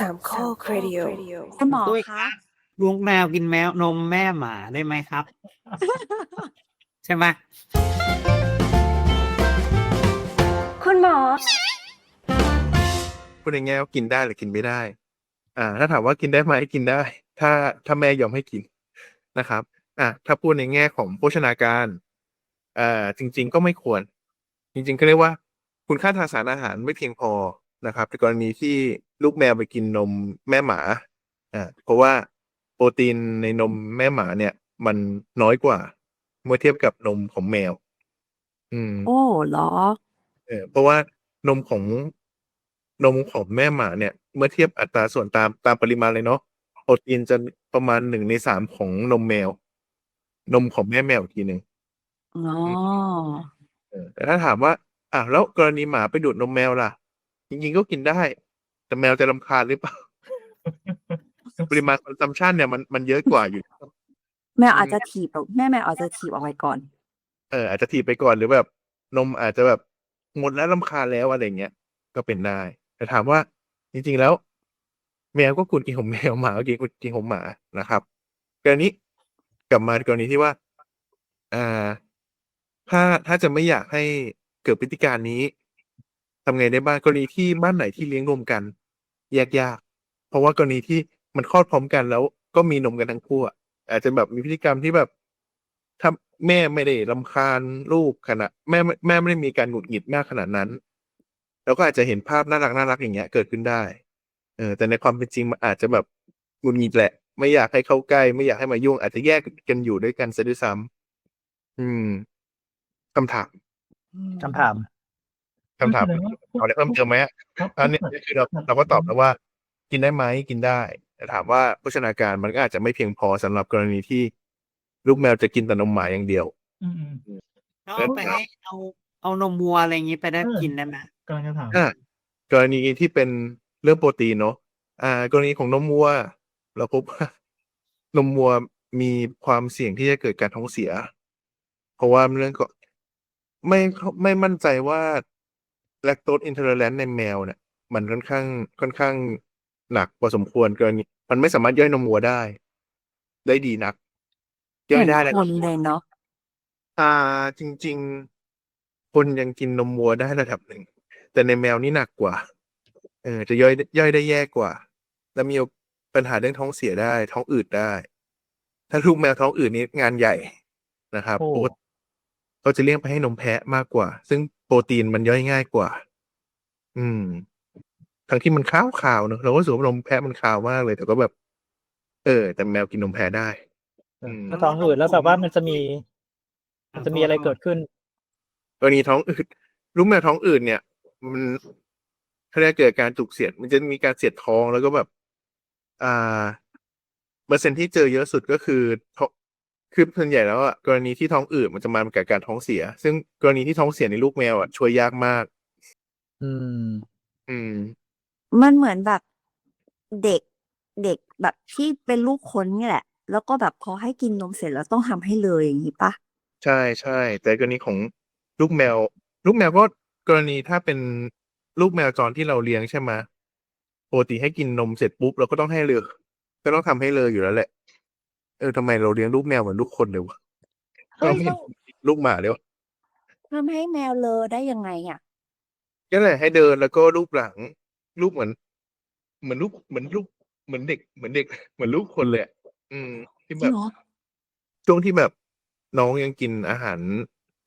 สามข้อครดิโอคุณหมอด้วยคะลูกแมวกินแมวนมแม่หมาได้ไหมครับ ใช่ไหมคุณหมอพูดในแง่ว่ากินได้หรือกินไม่ได้ อ่า ถ้าถามว่ากินได้ไหมกินได้ ถ้าถ้าแม่ยอมให้กินนะครับ อ่าถ้าพูดในแง่ของโภชนาการอ่าจริง ๆ ก็ไม่ควร จริงๆเขาเรียกว่า คุณค่าทางสารอาหารไม่เพียงพอ นะครับในกรณีที่ลูกแมวไปกินนมแม่หมาอ่าเพราะว่าโปรตีนในนมแม่หมาเนี่ย มันน้อยกว่า เมื่อเทียบกับนมของแมว อืม โอ้เหรอ เออเพราะว่านมของนมของแม่หมาเนี่ย เมื่อเทียบอัตราส่วนตามตามปริมาณเลยเนาะโปรตีนจะประมาณหนึ่งในสามของนมแมว นมของแม่แมวอีกทีหนึ่งอ๋อเออแต่ถ้าถามว่าอะแล้วกรณีหมาไปดูดนมแมวล่ะ จริงๆก็กินได้ แต่แมวจะรำคาญหรือเปล่า ปริมาณคอนซัมชันเนี่ยมันมันเยอะกว่าอยู่ แมวอาจจะถีบออกแม่แมวอาจจะถีบออกไปก่อน เอออาจจะถีบไปก่อนหรือแบบนมอาจจะแบบหมดแล้วรำคาญแล้วอะไรเงี้ยก็เป็นได้ แต่ถามว่า จริง ๆแล้ว แมวก็ควรกินของแมวหมาก็กินกินของหมานะครับกรณีกลับมากรณีที่ว่า อ่า ถ้าถ้าจะไม่อยากให้เกิดพฤติการนี้ ทำไงได้บ้างกรณีที่บ้านไหนที่เลี้ยงรวมกันแยกยาก เพราะว่ากรณีที่มันคลอดพร้อมกันแล้วก็มีนมกันทั้งคู่อะอาจจะแบบมีพฤติกรรมที่แบบถ้าแม่ไม่ได้รำคาญลูกขนาดแม่แม่ไม่ได้มีการหงุดหงิดมากขนาดนั้น แล้วก็อาจจะเห็นภาพน่ารักน่ารักอย่างเงี้ย เกิดขึ้นได้ เออ แต่ในความเป็นจริงมันอาจจะแบบหงุดหงิดแหละ ไม่อยากให้เข้าใกล้ ไม่อยากให้มายุ่ง อาจจะแยกกันอยู่ด้วยกันซะด้วยซ้ำอืมคำถาม คำถาม คำถามแสดงว่าพวกเอาอะไรเพิ่มเติมไหมอะครับอันนี้พวกนี่คือเราเราก็ตอบแล้วว่า กินได้ไหมกินได้ แต่ถามว่าโภชนาการมันก็อาจจะไม่เพียงพอสำหรับกรณีที่ลูกแมวจะกินแต่นมหมาอย่างเดียว อืมอืมเอาไปให้เอาเอานมวัวอะไรอย่างงี้ไปได้เออกินได้ไหมกำลังจะถามอ่ากรณีที่เป็นเรื่องโปรตีนเนาะอ่ากรณีของนมวัว เราพบว่านมวัวมีความเสี่ยงที่จะเกิดการท้องเสีย เพราะว่าเรื่องก็ไม่ไม่มั่นใจว่า แลคโตสอินเทอร์แลนในแมวเนี่ยมันค่อนข้างค่อนข้างหนักพอสมควรกรณีมันไม่สามารถย่อยนมวัวได้ ได้ดีนักย่อยได้เหมืนะอนคนเลยเนาะอ่าจริง ๆ คนยังกินนมวัวได้ระดับหนึ่ง แต่ในแมวนี่หนักกว่า เออ จะย่อยย่อยได้แย่กว่า แล้วมีปัญหาเรื่องท้องเสียได้ ท้องอืดได้ ถ้าลูกแมวท้องอืดนี่งานใหญ่นะครับโอ้ปก ติเขาจะเลี่ยงไปให้นมแพะมากกว่า ซึ่งโปรตีนมันย่อยง่ายกว่า อืม ทั้งที่มันขาวขาวๆเนอะเราก็รู้สึกว่านมแพะมันขาวมากเลย แต่ก็แบบ เออ แต่แมวกินนมแพะได้ อืมถ้าท้องอืดแล้วแบบว่ามันจะมี มันจะมีอะไรเกิดขึ้น กรณีท้องอืดลูกแมวท้องอืดเนี่ย มันถ้าได้เกิดการจุกเสียด มันจะมีการเสียดท้องแล้วก็แบบ อ่า เปอร์เซ็นต์ที่เจอเยอะสุดก็คือท้อง คือส่วนใหญ่แล้วอะกรณีที่ท้องอืดมันจะมาจากการท้องเสีย ซึ่งกรณีที่ท้องเสียในลูกแมวอะช่วยยากมาก อืม อืม มันเหมือนแบบเด็กเด็กแบบที่เป็นลูกคนนี่แหละ แล้วก็แบบพอให้กินนมเสร็จแล้วต้องทำให้เลยอย่างนี้ปะใช่ใช่ แต่กรณีของลูกแมว ลูกแมวก็กรณีถ้าเป็นลูกแมวจรที่เราเลี้ยงใช่ไหมปกติให้กินนมเสร็จปุ๊บเราก็ต้องให้เลยก็ต้องทำให้เลยอยู่แล้วแหละ เออทำไมเราเลี้ยงลูกแมวเหมือนลูกคนเลยวะเฮ้ยไม่แล้วลูกหมาเลยวะทำให้แมวเลอได้ยังไงอะก็แหละให้เดินแล้วก็ลูกหลังลูกเหมือน เหมือนลูกเหมือนลูกเหมือนเด็ก เหมือนเด็ก เหมือนลูกคนเลยอะอืม ที่จแบริงบเหรอช่วงที่แบบน้องยังกินอาหาร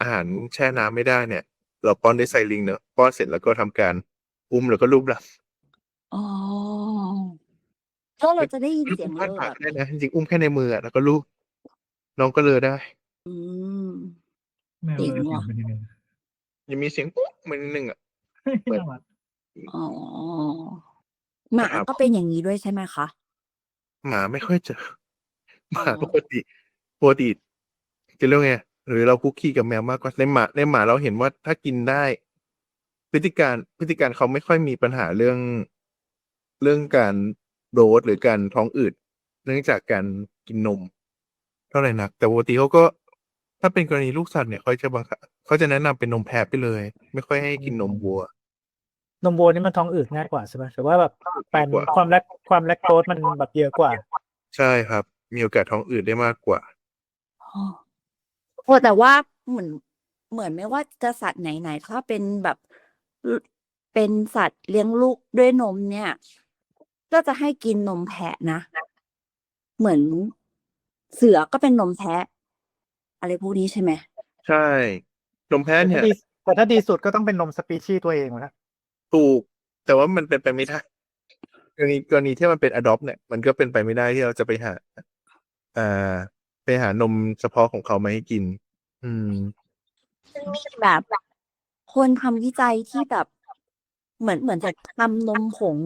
อาหารแช่น้ำไม่ได้เนี่ย เราป้อนด้วยไซลิงเนอะป้อนเสร็จแล้วก็ทำการอุ้มแล้วก็ลูบหลัง อ๋อ แล้วเราจะได้ยินลูกเสียงอุ้มเลผ่านอปากแบบได้นะจริงๆอุ้มแค่ในมืออะแล้วก็ลูบน้องก็เลยได้ อืม แมวจริงเลยว่ะ เป็นยังไงยังมีเสียงปุ๊บมันนิดนึงอะเหมือนน่ารักอ๋อหมาครับ ก็เป็นอย่างนี้ด้วยใช่ไหมคะ หมาไม่ค่อยเจอหมาอ๋อ ปกติปกติจะเรียกว่าไงหรือเราคุกคีกับแมวมากกว่าในหมาในหมาเราเห็นว่าถ้ากินได้ พฤติการพฤติการเขาไม่ค่อยมีปัญหาเรื่องเรื่องการ โรดหรือการท้องอืดเนื่องจากการกินนม เท่าไหร่นัก แต่ปกติเขาก็ ถ้าเป็นกรณีลูกสัตว์เนี่ยเขาจะบังคับเขาจะแนะนำเป็นนมแพะไปเลย ไม่ค่อยให้กินนมวัว นมวัวนี่มันท้องอืดง่ายกว่าใช่ไหมหรือว่าแบบแปนง่ายกว่าความแลคความแลคโตสมันแบบเยอะกว่าใช่ครับ มีโอกาสท้องอืดได้มากกว่า อ๋อโอ้แต่ว่าเหมือนเหมือนไม่ว่าจะสัตว์ไหนๆถ้าเป็นแบบเป็นสัตว์เลี้ยงลูกด้วยนมเนี่ย ก็จะให้กินนมแพะนะ เหมือนเสือก็เป็นนมแพะ อะไรพวกนี้ใช่ไหม ใช่ นมแพ้แต่เนี่ถ้ายดีแต่ถ้าดีสุดก็ต้องเป็นนมสปีชีส์ตัวเองนะถูก แต่ว่ามันเป็นไปไม่ได้กรณีกรณีที่มันเป็น adopt เนี่ย มันก็เป็นไปไม่ได้ที่เราจะไปหา อ่า ไปหานมเฉพาะของเขามาให้กิน อืมมีแบบคนทำวิจัยที่แบบ เหมือนเหมือนจะทำนมผง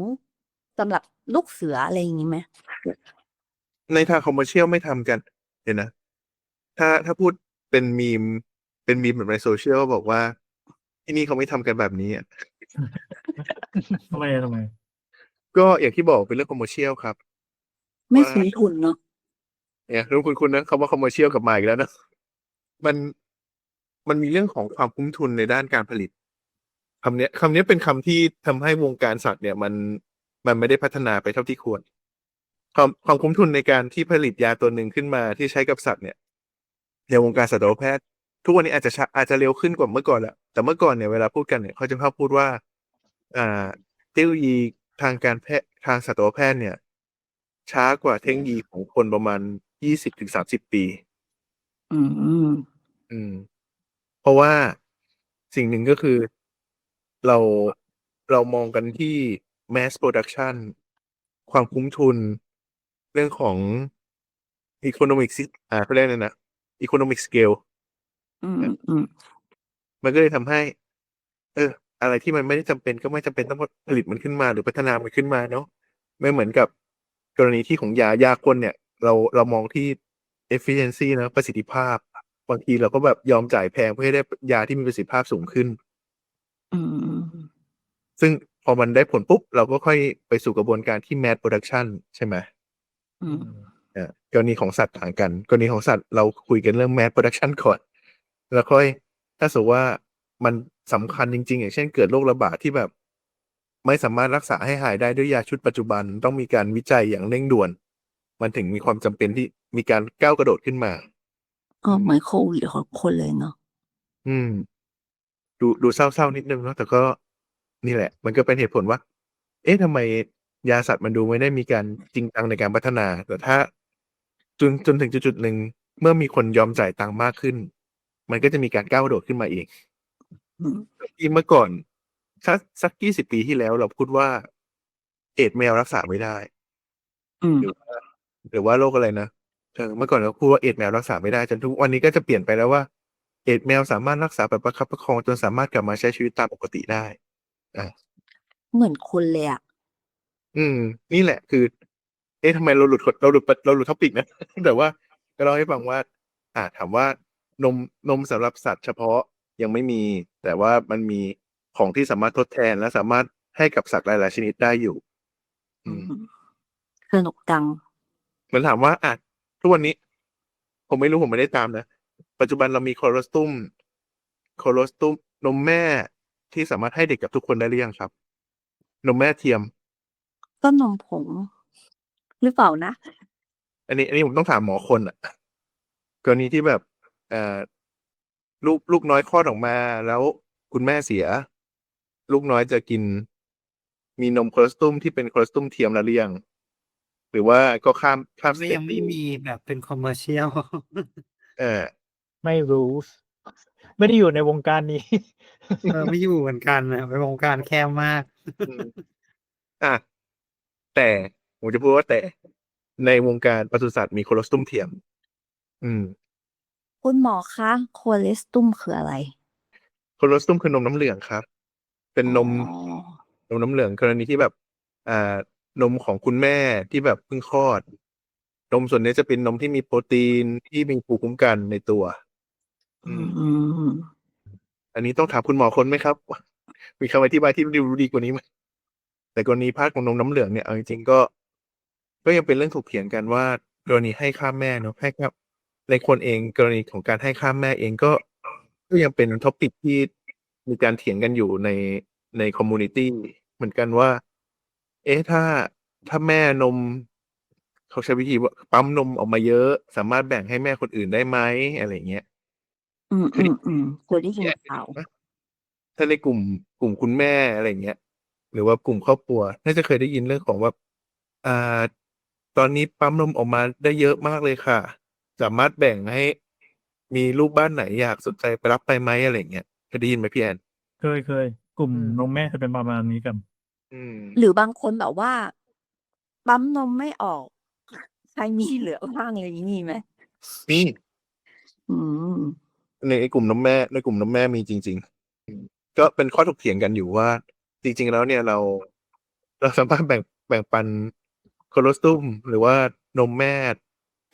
สำหรับลูกเสืออะไรอย่างนี้ไหมในทางคอมเมอร์เชียลไม่ทำกันเดี๋ยวนะ ถ้าถ้าพูดเป็นมีม เป็นมีมแบบในโซเชียลก็บอกว่า ที่นี่เขาไม่ทำกันแบบนี้อะทำไมทำไม ก็อย่างที่บอกเป็นเรื่องคอมเมอร์เชียลครับ ไม่ว่าคุ้นทุนเนาะเนี่ยรู้คุณคุณนะคำว่าคอมเมอร์เชียลกลับมาอีกแล้วนะมันมันมีเรื่องของความคุ้มทุนในด้านการผลิตคำเนี้ยคำเนี้ยเป็นคำที่ทำให้วงการสัตว์เนี่ย มัน มันไม่ได้พัฒนาไปเท่าที่ควร ความความคุ้มทุนในการที่ผลิตยาตัวหนึ่งขึ้นมาที่ใช้กับสัตว์เนี่ยในวงการสัตวแพทย์ ทุกวันนี้อาจจะช้าอาจจะเร็วขึ้นกว่าเมื่อก่อนแหละแต่เมื่อก่อนเนี่ยเวลาพูดกันเนี่ยเขาจะชอบพูดว่าอ่าเทคโนโลยีทางการแพทย์ทางสัตวแพทย์เนี่ย ช้ากว่าเทคโนโลยีของคนประมาณยี่สิบถึงสามสิบปี อืม อืม เพราะว่าสิ่งหนึ่งก็คือเราเรามองกันที่ mass production ความคุ้มทุน เรื่องของ economic sy- อ่าเขาเรียกอะไรนะ economic scale อืมอืมมันก็เลยทำให้ เออ อะไรที่มันไม่ได้จำเป็นก็ไม่จำเป็นต้องผลิตมันขึ้นมา หรือพัฒนามันขึ้นมาเนาะไม่เหมือนกับกรณีที่ของยายาคนเนี่ย เราเรามองที่ efficiency นะประสิทธิภาพ บางทีเราก็แบบยอมจ่ายแพงเพื่อให้ได้ยาที่มีประสิทธิภาพสูงขึ้นอืมซึ่ง พอมันได้ผลปุ๊บ เราก็ค่อยไปสู่กระบวนการที่ mass production ใช่ไหมอืมอ่ากรณีของสัตว์ต่างกัน กรณีของสัตว์เราคุยกันเรื่อง mass production ก่อน แล้วค่อย ถ้าสมมติว่ามันสำคัญจริง ๆ อย่างเช่นเกิดโรคระบาดที่แบบ ไม่สามารถรักษาให้หายได้ด้วยยาชุดปัจจุบันต้องมีการวิจัยอย่างเร่งด่วน มันถึงมีความจำเป็นที่มีการก้าวกระโดดขึ้นมาก็เหมือนโควิดของคนเลยเนาะอืม ดูดูเศร้าๆนิดนึงเนาะแต่ก็ นี่แหละ มันก็เป็นเหตุผลว่า เอ๊ะทำไมยาสัตว์มันดูไม่ได้มีการจริงจังในการพัฒนา แต่ถ้าจนจนถึงจุดๆหนึ่งเมื่อมีคนยอมจ่ายตังค์มากขึ้น มันก็จะมีการก้าวกระโดดขึ้นมาเองอืมที่เมื่อก่อนสักสักยี่สิบปีที่แล้วเราพูดว่า เอดส์แมวรักษาไม่ได้อืมหรือว่าหรือว่าโรคอะไรนะเออเมื่อก่อนเราพูดว่าเอดส์แมวรักษาไม่ได้จนทุกวันนี้ก็จะเปลี่ยนไปแล้วว่าเอดส์แมวสามารถรักษาแบบประคับประคองจนสามารถกลับมาใช้ชีวิตตามปกติได้ เหมือนคนเลยอะอืม นี่แหละคือ เอ๊ะทำไมเราหลุดเราหลุดเราหลุดท็อปิกนะ แต่ว่าก็เล่าให้ฟังว่า อ่าถามว่านมนมสำหรับสัตว์เฉพาะยังไม่มี แต่ว่ามันมีของที่สามารถทดแทนและสามารถให้กับสัตว์หลาย ๆ ชนิดได้อยู่ อืมสนุกจัง เหมือนถามว่าอะทุกวันนี้ ผมไม่รู้ผมไม่ได้ตามนะ ปัจจุบันเรามีโคโลสตุมโคโลสตุมนมแม่ ที่สามารถให้เด็กกับทุกคนได้หรือยังครับ นมแม่เทียมก็นมผง หรือเปล่านะ อันนี้ อันนี้ผมต้องถามหมอคนอะกรณีที่แบบเอ่อลูกลูกน้อยคลอดออกมา แล้วคุณแม่เสีย ลูกน้อยจะกิน มีนมโคโลสตุมที่เป็นโคโลสตุมเทียมแล้วหรือยังหรือว่าก็ข้ามข้ามสไม่เต็ยังปไม่มีแบบเป็นคอมเมอร์เชียล เออ ไม่รู้ ไม่ได้อยู่ในวงการนี้ เออไม่อยู่เหมือนกันนะเป็นวงการแคบมากอืมอะแต่ผมจะพูดว่าแต่ในวงการปศุสัตว์มีโคโลสตุมเทียม อืม คุณหมอคะโคเลสตุมคืออะไร โคโลสตุมคือนมน้ำเหลืองครับ เป็นนมอ๋อนมน้ำเหลืองกรณีที่แบบ อ่านมของคุณแม่ที่แบบเพิ่งคลอด นมส่วนนี้จะเป็นนมที่มีโปรตีนที่มีภูมิคุ้มกันในตัว อืมอืมอันนี้ต้องถามคุณหมอคนไหมครับ มีคำอธิบายที่ดูดีกว่านี้ไหมแต่กรณีพาดของนมน้ำเหลืองเนี่ยเอาจริงๆก็ ก็ยังเป็นเรื่องถกเถียงกันว่า กรณีให้ข้ามแม่เนาะให้ข้ามในคนเองกรณีของการให้ข้ามแม่เองก็ก็ยังเป็นท็อปิกที่มีการเถียงกันอยู่ในในคอมมูนิตี้เหมือนกันว่า เอ๊ะถ้าถ้าแม่นม เขาใช้วิธีว่าปั๊มนมออกมาเยอะ สามารถแบ่งให้แม่คนอื่นได้ไหมอะไรอย่างเงี้ย อืมอืมอืมเคยได้ยินข่าวถ้าในกลุ่ม กลุ่มคุณแม่ อะไรอย่างเงี้ย หรือว่ากลุ่มครอบครัว น่าจะเคยได้ยินเรื่องของว่าอ่า ตอนนี้ปั๊มนมออกมาได้เยอะมากเลยค่ะ สามารถแบ่งให้ มีลูกบ้านไหนอยากสนใจไปรับไปไหม อะไรอย่างเงี้ย เคยได้ยินไหมพี่แอน เคย เคย กลุ่มอืม นมแม่จะเป็นประมาณนี้กัน อืม หรือบางคนแบบว่า ปั๊มนมไม่ออก ใครมี เหลือบ้าง อะไรอย่างนี้ มีไหมนี่อืม ในกลุ่มน้ำแม่ในกลุ่มน้ำแม่มีจริงๆอืมก็เป็นข้อถกเถียงกันอยู่ว่า จริง ๆ แล้วเนี่ยเรา เราสามารถแบ่งแบ่งปันโคโลสตุมหรือว่านมแม่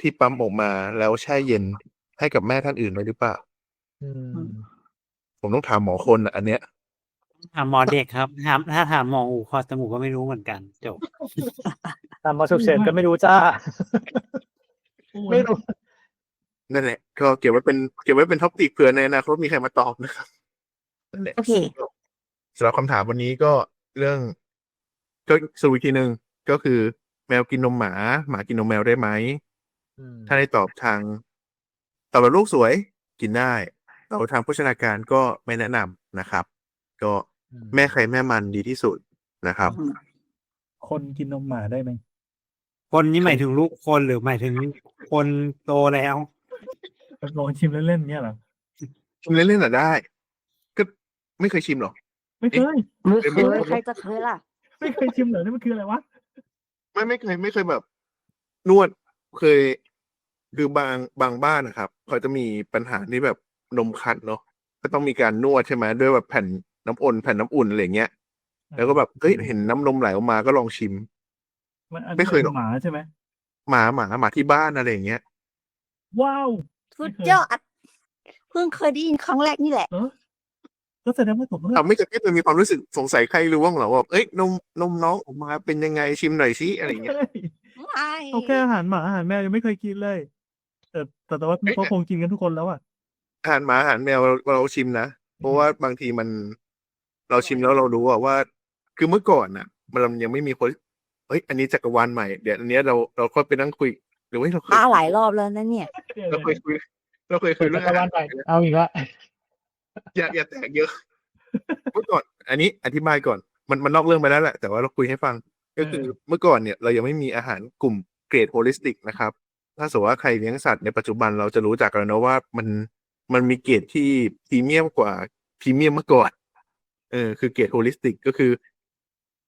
ที่ปั๊มออกมาแล้วแช่เย็นให้กับแม่ท่านอื่นไว้หรือเปล่าอืมผมต้องถามหมอคนอะอันเนี้ยถามหมอเด็กครับถามถ้าถามหมอหูคอจมูกก็ไม่รู้เหมือนกันจบตามมาฉุกเฉินก็ไม่รู้จ้า ไม่รู้นั่นแหละ ก็เก็บไว้เป็นเก็บไว้เป็นท็อปติกเผื่อในอนาคตมีใครมาตอบนะครับนั่นแหละโอเคสำหรับคำถามวันนี้ก็เรื่องก็สรุปอีกทีหนึ่งก็คือ แมวกินนมหมา หมากินนมแมวได้ไหมอืมถ้าได้ตอบทางตอบแบบลูกสวยกินได้แต่ทางโภชนาการก็ไม่แนะนำนะครับ ก็อืมแม่ใครแม่มันดีที่สุดนะครับ คนกินนมหมาได้ไหมคนนี้หมายถึงลูกคนหรือหมายถึงคนโตแล้ว ลองชิมเล่นๆเนี่ยเหรอชิมเล่นๆอะได้ ก็ไม่เคยชิมหรอกไม่เคย ไม่เคไม่ยเคยใครจะเคยล่ะ ไม่เคยชิมเหรอนี่มันคืออะไรวะ ไม่ไม่เคยไม่เคยแบบ นวดเคย คือบางบางบ้านนะครับเขาจะมีปัญหาที่แบบนมคัดเนาะก็ต้องมีการนวดใช่ไหมด้วยแบบแผ่นน้ำอุ่นแผ่นน้ำอุ่นอะไรอย่างเงี้ยแล้วก็แบบเฮ้ยเห็นน้ำนมไหลออกมาก็ลองชิมมันอันไม่เคยหรอกหมาใช่ไหมหมาหมาหมาที่บ้านอะไรอย่างเงี้ยว้าว สุดยอดเพิ่งเคยได้ยินครั้งแรกนี่แหละเออก็แสดงว่าผมเลือกเราไม่เคยไม่เคยมีความรู้สึกสงสัยใครรู้บ้างเหรอว่าเอ้ยนมนมน้องออกมาเป็นยังไงชิมหน่อยสิอะไรอย่างเงี้ยเฮ้ยเอาแค่อาหารหมาอาหารแมวยังไม่เคยกินเลย แต่แต่แต่ว่าเอ๊ะก็คงกินกันทุกคนแล้วอะอาหารหมาอาหารแมวเราเราชิมนะเพราะว่าบางทีมัน เราชิมแล้วเรารู้อะว่า คือเมื่อก่อนน่ะ มันยังไม่มีคนเฮ้ยอันนี้จักรวาลใหม่เดี๋ยวอันเนี้ยเราเราค่อยไปนั่งคุยหรือว่าเราเคยมาหลายรอบแล้วนะเนี่ย เราเคยคุยเราเคยคุยเรื่องจักรอาหาวารลไปไปเอาอีกละอย่าอย่าแตกเยอะเมื่อก่อน อันนี้อธิบายก่อน มันมันนอกเรื่องไปแล้วแหละ แต่ว่าเราคุยให้ฟัง ก็คือเมื่อก่อนเนี่ยเรายังไม่มีอาหารกลุ่มเกรดโฮลิสติกนะครับ ถ้าสมมติว่าใครเลี้ยงสัตว์ในปัจจุบันเราจะรู้จักกันแล้วนะว่ามันมันมีเกรดที่พรีเมียมกว่าพรีเมียมเมื่อก่อน เออคือเกรดโฮลิสติกก็คือ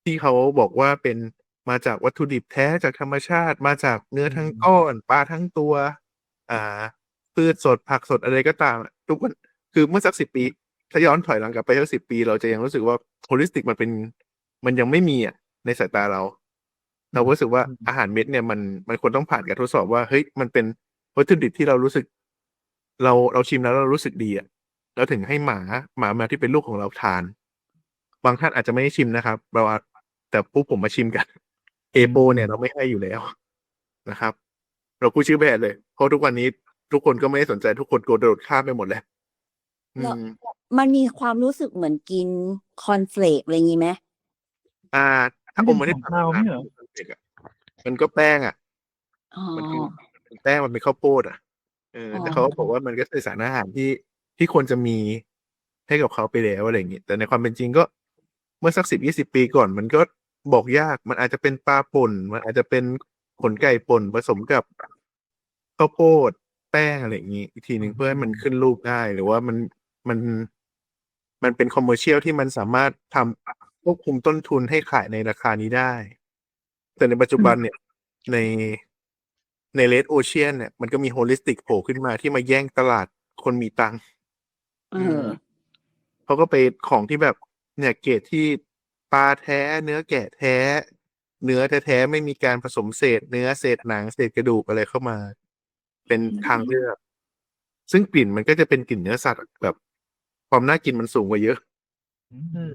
ที่เขาบอกว่าเป็นมาจากวัตถุดิบแท้จากธรรมชาติ มาจากเนื้อทั้งก้อนปลาทั้งตัว อ่า พืชสดผักสดอะไรก็ตาม ทุกวันคือเมื่อสักสิบปี ถ้าย้อนถอยหลังกลับไปสักสิบปี เราจะยังรู้สึกว่าโฮลิสติกมันเป็น มันยังไม่มีอะในสายตาเรา เรารู้สึกว่าอาหารเม็ดเนี่ยมันมันควรต้องผ่านการทดสอบว่าเฮ้ยมันเป็นวัตถุดิบที่เรารู้สึก เราเราชิมแล้วเรารู้สึกดีอะเราถึงให้หมาหมาแมวที่เป็นลูกของเราทาน บางท่านอาจจะไม่ได้ชิมนะครับเราอาจแต่พวกผมมาชิมกัน เอโบเนี่ยเราไม่ให้อยู่แล้วนะครับ เราพูดชื่อแบรนด์เลย เพราะทุกวันนี้ทุกคนก็ไม่ได้สนใจทุกคนโกรธโดดข้ามไปหมดแล้วอืแล้วมมันมีความรู้สึกเหมือนกินคอนเฟลกอะไรอย่างงี้ไหมอ่า ถ้าอมไม่ได้ของข้าวไม่เหรอมันก็แป้งอะอ๋อมันคือมันแป้งมันเป็นข้าวโพดอะเอออ๋อแต่เขาก็บอกว่ามันก็คือสารอาหารที่ที่ควรจะมีให้กับเขาไปแล้วอะไรอย่างงี้แต่ในความเป็นจริงก็เมื่อสักสิบยี่สิบปีก่อน มันก็บอกยาก มันอาจจะเป็นปลาป่น มันอาจจะเป็นขนไก่ป่นผสมกับ ข้าวโพดแป้งอะไรอย่างงี้อีกทีหนึ่งเพื่อให้มันขึ้นรูปได้ หรือว่ามันมันมันเป็นคอมเมอร์เชียลที่มันสามารถทำควบคุมต้นทุนให้ขายในราคานี้ได้ แต่ในปัจจุบันเนี่ยในในเลดโอเชียนเนี่ยมันก็มีโฮลิสติกโผล่ขึ้นมาที่มาแย่งตลาดคนมีตังค์เออเขาก็ไปของที่แบบเนี่ยเกรดที่ปลาแท้ เนื้อแกะแท้ เนื้อแท้ๆไม่มีการผสมเศษ เนื้อเศษหนังเศษกระดูกอะไรเข้ามา เป็นทางเลือก ซึ่งกลิ่นมันก็จะเป็นกลิ่นเนื้อสัตว์แบบ ความน่ากินมันสูงกว่าเยอะ อืม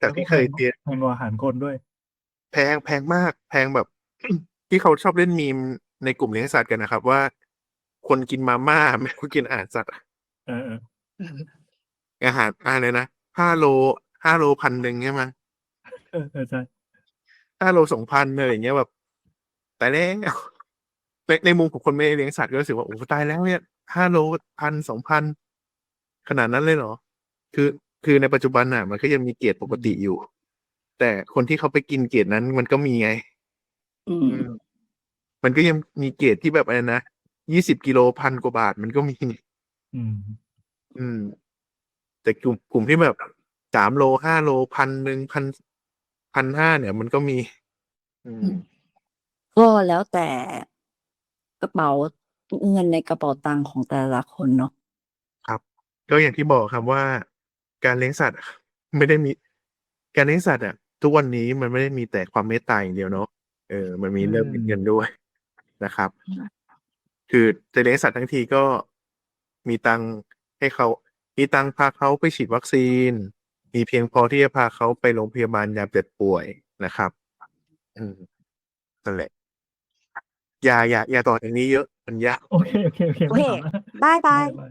จากที่เคยเรียนแพงกว่าอาหารคนด้วย แพงแพงมาก แพงแบบ ที่เขาชอบเล่นมีมในกลุ่มเลี้ยงสัตว์กันนะครับ ว่า คนกินมาม่าไม่ควรกินอาหารสัตว์อะเออเอออาหารอะไรนะห้าโลห้าโลพันหนึ่งใช่ไหมเออเออใช่ห้าโลสองพันอะไรอย่างเงี้ยแบบตายแล้ว ในในมุมของคนไม่ได้เลี้ยงสัตว์ก็รู้สึกว่าโอ้ตายแล้วเนี่ยห้าโลพันสองพันขนาดนั้นเลยเหรอ คือคือในปัจจุบันน่ะ มันก็ยังมีเกรดปกติอยู่ แต่คนที่เขาไปกินเกรดนั้นมันก็มีไง อืมอืมมันก็ยังมีเกรดที่แบบอะไรนะยี่สิบกิโลพันกว่าบาทมันก็มี อืม อืม แต่กลุ่มกลุ่มที่แบบสามโลห้าโลพันหนึ่งพันพันห้าเนี่ย มันก็มี อืม ก็แล้วแต่ กระเป๋าเงินในกระเป๋าตังค์ของแต่ละคนเนาะ ครับ ก็อย่างที่บอกครับว่า การเลี้ยงสัตว์ ไม่ได้มี การเลี้ยงสัตว์อะทุกวันนี้มันไม่ได้มีแต่ความเมตตาอย่างเดียวเนาะ เออ มันมีเรื่องเงินด้วย นะครับคือจะเลี้ยงสัตว์ทั้งทีก็มีตังค์ให้เขา มีตังค์พาเขาไปฉีดวัคซีน มีเพียงพอที่จะพาเขาไปโรงพยาบาลยามเจ็บป่วยนะครับ อืม นั่นแหละ อย่าอย่าอย่าต่ออย่างนี้เยอะมันยาก โอเค โอเค โอเคโอเคไม่ถามนะบายบายบาย